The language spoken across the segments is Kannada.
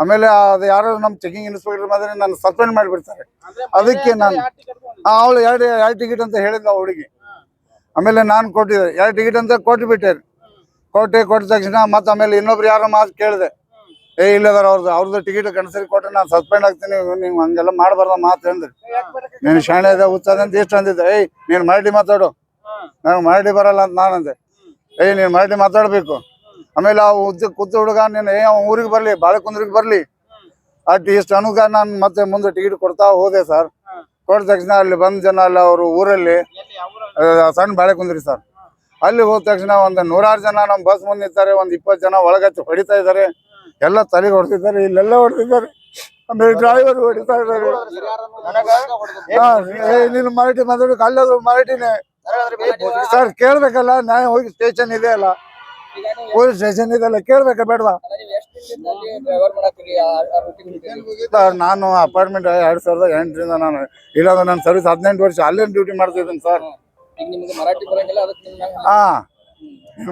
ಆಮೇಲೆ ಅದು ಯಾರು ನಮ್ಮ ಚೆಕಿಂಗ್ ಇನ್ಸ್ಪೆಕ್ಟರ್ ಮಾತ್ರ ನಾನು ಸಸ್ಪೆಂಡ್ ಮಾಡಿಬಿಡ್ತಾರೆ. ಅದಕ್ಕೆ ನಾನು? ಅವಳು ಎರಡು ಎರಡು ಟಿಕೆಟ್ ಅಂತ ಹೇಳಿದ್ಲು ಆ ಹುಡುಗಿ. ಆಮೇಲೆ ನಾನು ಕೊಟ್ಟಿದ್ದೆ. ಎರಡು ಟಿಕೆಟ್ ಅಂತ ಕೊಟ್ಬಿಟ್ಟೆ ಕೊಟ್ಟೆ ಕೊಟ್ಟ ತಕ್ಷಣ ಮತ್ತೆ ಆಮೇಲೆ ಇನ್ನೊಬ್ರು ಯಾರೋ ಮಾತು ಕೇಳಿದೆ. ಏ ಇಲ್ಲದಾರ ಅವ್ರದ್ದು ಅವ್ರದ್ದು ಟಿಕೆಟ್ ಕನ್ಸರಿ ಕೊಟ್ಟರೆ ನಾನು ಸಸ್ಪೆಂಡ್ ಆಗ್ತೀನಿ ನೀವು ಹಂಗೆಲ್ಲ ಮಾಡಬಾರ್ದ ಮಾತು ಅಂದ್ರೆ. ನೀನು ಶಾಣೆ ಇದೆ ಹುಚ್ಚದ ಅಂತ ಇಷ್ಟು ಅಂದಿದ್ದೆ? ಏಯ್ ನೀನು ಮರಾಠಿ ಮಾತಾಡು. ನಾನು ನನಗೆ ಮರಾಠಿ ಬರಲ್ಲ ಅಂತ ನಾನಂದೆ. ಅಂದೆ ಏಯ್ ನೀನು ಮರಾಠಿ ಮಾತಾಡಬೇಕು. ಆಮೇಲೆ ಆ ಉದ್ದ ಕುದ್ದ ಹುಡುಗ ನೀನು, ಏ ಊರಿಗೆ ಬರಲಿ, ಬಾಳೆಕುಂದ್ರಿಗೆ ಬರಲಿ. ಅಟ್ ಇಷ್ಟು ಅನುಗ ನಾನು ಮತ್ತೆ ಮುಂದೆ ಟಿಕೆಟ್ ಕೊಡ್ತಾ ಹೋದೆ ಸರ್. ಕೊಟ್ಟ ತಕ್ಷಣ ಅಲ್ಲಿ ಬಂದ ಜನ ಅಲ್ಲ ಅವರು ಊರಲ್ಲಿ ಸಣ್ಣ ಬಾಳೆಕುಂದ್ರಿ ಸರ್. ಅಲ್ಲಿ ಹೋದ ತಕ್ಷಣ ಒಂದು ನೂರಾರು ಜನ ನಮ್ಮ ಬಸ್ ಮುಂದೆ ನಿಂತಾರೆ, ಒಂದು ಇಪ್ಪತ್ತು ಜನ ಒಳಗಚ್ಚಿ ಹೊಡಿತಾ ಇದ್ದಾರೆ ಎಲ್ಲ ತಲೆಗೆ ಹೊಡ್ತಿದ್ದಾರೆ ಇಲ್ಲೆಲ್ಲ ಹೊಡೆದಿದ್ದಾರೆ. ಆಮೇಲೆ ಡ್ರೈವರ್ ಹೊಡಿತಾ ಇದ್ದಾರೆ. ನೀನು ಮರಾಠಿ ಮಾತಾಡೋಕೆ ಅಲ್ಲಾದ್ರೂ ಮರಾಠಿನೇ. ಸರ್, ಕೇಳ್ಬೇಕಲ್ಲ, ನಾನು ಹೋಗಿ ಸ್ಟೇಷನ್ ಇದೆ ಅಲ್ಲ. ಪೊಲೀಸ್ ಸ್ಟೇಷನ್ ಇದೆಲ್ಲ ಕೇಳ್ಬೇಕ ಬೇಡವಾ? ಸರ್ ನಾನು ಅಪಾರ್ಟ್ಮೆಂಟ್ ಎರಡ್ ಸಾವಿರದ ಎಂಟರಿಂದ ನಾನು ಇಲ್ಲಾಂದ್ರೆ ನನ್ನ ಸರ್ವಿಸ್ ಹದಿನೆಂಟು ವರ್ಷ ಅಲ್ಲೇ ಡ್ಯೂಟಿ ಮಾಡ್ತಿದ್ದೀನಿ ಸರ್. ಹಾಂ.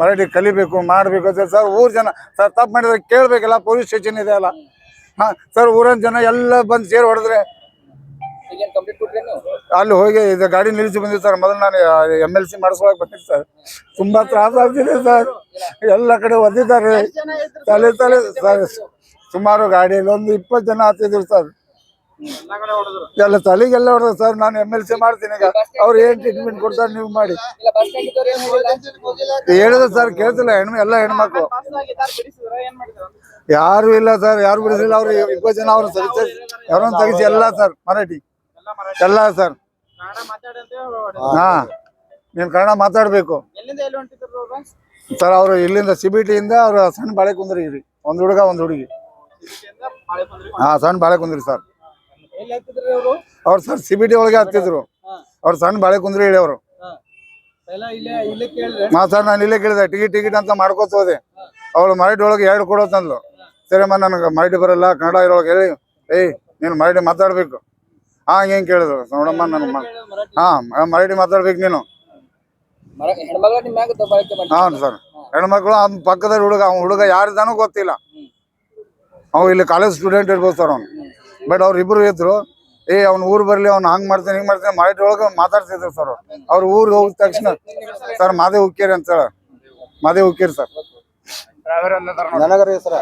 ಮರಾಠಿ ಕಲಿಬೇಕು ಮಾಡಬೇಕು ಅಂತ ಸರ್ ಊರ್ ಜನ ಸರ್ ತಪ್ಪು ಮಾಡಿದ್ರೆ ಕೇಳ್ಬೇಕಲ್ಲ ಪೊಲೀಸ್ ಸ್ಟೇಷನ್ ಇದೆ ಅಲ್ಲ. ಹಾ ಸರ್ ಊರಿನ ಜನ ಎಲ್ಲ ಬಂದು ಸೇರಿ ಹೊಡೆದ್ರೆ ಅಲ್ಲಿ ಹೋಗಿ ಇದು ಗಾಡಿ ನಿಲ್ಲಿಸಿ ಬಂದಿದ್ದು ಸರ್. ಮೊದಲು ನಾನು ಎಂ ಎಲ್ ಸಿ ಮಾಡಿಸ್ಕೊಳಕ್ ಬಂದಿದ್ದೆ ಸರ್. ತುಂಬಾ ತ್ರಾಸ ಆಗ್ತಿದೆ ಸರ್. ಎಲ್ಲ ಕಡೆ ಒದ್ದಿದ್ದಾರೆ. ತಲೆ ತಲೆ ಸರ್ ಸುಮಾರು ಗಾಡಿಯಲ್ಲಿ ಒಂದು ಇಪ್ಪತ್ತು ಜನ ಹತ್ತಿದ್ರು ಸರ್. ಎಲ್ಲಾ ತಲೆಗೆಲ್ಲ ಹೊಡೆದ್ರು ಸರ್. ನಾನು ಎಂ ಎಲ್ ಸಿ ಮಾಡ್ತೀನಿ ಈಗ. ಅವ್ರು ಏನ್ ಟ್ರೀಟ್ಮೆಂಟ್ ಕೊಡ್ತಾರೆ ನೀವು ಮಾಡಿ. ಹೇಳಿದ್ರು ಸರ್ ಕೇಳ್ತಿಲ್ಲ ಹೆಣ್ಮ ಎಲ್ಲ ಹೆಣ್ಮಕ್ಳು. ಏನ್ ಮಾಡಿದ್ರು? ಯಾರು ಇಲ್ಲ ಸರ್. ಯಾರು ಬಿಡಿಸಿಲ್ಲ. ಅವ್ರು ಇಪ್ಪತ್ತು ಜನ ಅವ್ರು ಸರ್ ಯಾರನ್ನ ತೆಗಿಸಿ ಎಲ್ಲ ಸರ್ ಮರಾಠಿ. ಎಲ್ಲ ಸರ್. ಹಾ. ನೀನು ಕನ್ನಡ ಮಾತಾಡ್ಬೇಕು. ಸರ್ ಅವ್ರು ಇಲ್ಲಿಂದ ಸಿ ಬಿ ಟಿಯಿಂದ ಅವ್ರು ಸಣ್ಣ ಬಾಳೆ ಕುಂದ್ರಿ ಒಂದು ಹುಡುಗ ಒಂದು ಹುಡುಗಿ. ಹಾ ಸಣ್ಣ ಬಾಳೆ ಕುಂದ್ರಿ ಸರ್. ಅವ್ರ? ಸರ್ ಸಿಬಿಟಿ ಬಿ ಟಿ ಒಳಗೆ ಹತ್ತಿದ್ರು. ಅವ್ರ ಸಣ್ಣ ಬಾಳೆ ಕುಂದ್ರಿ ಹೇಳಿ ಅವರು. ಹಾ. ಸರ್ ನಾನು ಇಲ್ಲೇ ಕೇಳಿದೆ. ಟಿಕೆಟ್ ಟಿಕೆಟ್ ಅಂತ ಮಾಡ್ಕೋತ ಹೋದೆ. ಅವಳು ಮರಾಠಿ ಒಳಗೆ ಎರಡು ಕೊಡೋ ತಂದ್ಲು ಸರಿಯಮ್ಮ ನನಗೆ ಮರಾಠಿ ಬರಲ್ಲ ಕನ್ನಡ ಇರೋಳಗೆ ಹೇಳಿ. ಏಯ್ ನೀನು ಮರಾಠಿ ಮಾತಾಡ್ಬೇಕು. ಹಾ ಹೆಂಗ್ ಕೇಳಿದ್ರು. ನೋಡಮ್ಮ ನನ್ನ ಮರಾಠಿ. ಹಾ ಮರಾಠಿ ಮಾತಾಡ್ಬೇಕು ನೀನು. ಮರ- ಹೆಣ್ಮಗಳ ನಿಮ್ ಮ್ಯಾಗ ದಬ್ಬಾಳಿಕೆ ಮಾಡಿ ಹಾಂ ಸರ್. ಹೆಣ್ಮಕ್ಳು ಅವ್ನ ಪಕ್ಕದ ಹುಡುಗ ಅವ್ನ ಹುಡುಗ ಯಾರಿದ್ದಾನು ಗೊತ್ತಿಲ್ಲ. ಅವ್ ಇಲ್ಲಿ ಕಾಲೇಜ್ ಸ್ಟೂಡೆಂಟ್ ಇರ್ಬೋದು ಸರ್ ಅವ್ನು. ಬಟ್ ಅವ್ರು ಇಬ್ರು ಇದ್ರು ಏ ಅವ್ನ ಊರ್ ಬರಲಿ ಅವ್ನು ಹಂಗ್ ಮಾಡ್ತಾನೆ ಹಿಂಗ್ ಮಾಡ್ತಾನೆ ಮರಾಠಿ ಒಳಗೆ ಮಾತಾಡ್ತಿದ್ರು ಸರ್ ಅವ್ರು. ಅವ್ರ ಊರ್ ಹೋಗಿದ ತಕ್ಷಣ ಸರ್ ಮಾದೇ ಉಕ್ಕೇರಿ ಅಂತ ಮಾದೇ ಸರ್. ನನಗರಿ ಸರ್.